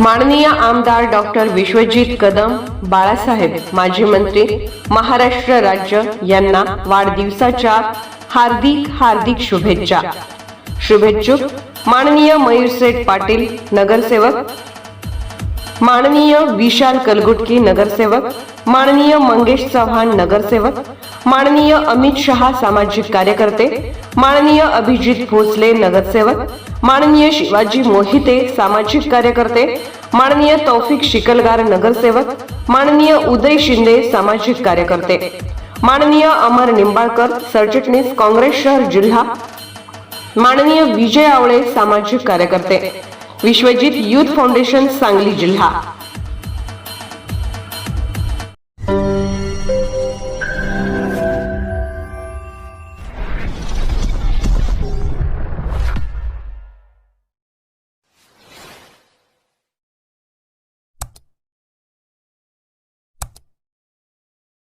माननीय आमदार डॉक्टर विश्वजित कदम बाळासाहेब माजी मंत्री महाराष्ट्र राज्य यांना वाढदिवसाच्या हार्दिक हार्दिक शुभेच्छा. शुभेच्छुक माननीय मयूरसेठ पाटील नगरसेवक. माननीय विशाल कलगुटकी नगरसेवक. माननीय मंगेश चव्हाण नगरसेवक. माननीय अमित शहा सामाजिक कार्यकर्ते. माननीय अभिजित भोसले नगरसेवक माननीय शिवाजी मोहिते सामाजिक कार्यकर्ते माननीय तौफिक शिकलगार नगरसेवक माननीय उदय शिंदे सामाजिक कार्यकर्ते माननीय अमर निंबाळकर सरचिटणीस काँग्रेस शहर जिल्हा माननीय विजय आवळे सामाजिक कार्यकर्ते विश्वजित युथ फाउंडेशन सांगली जिल्हा.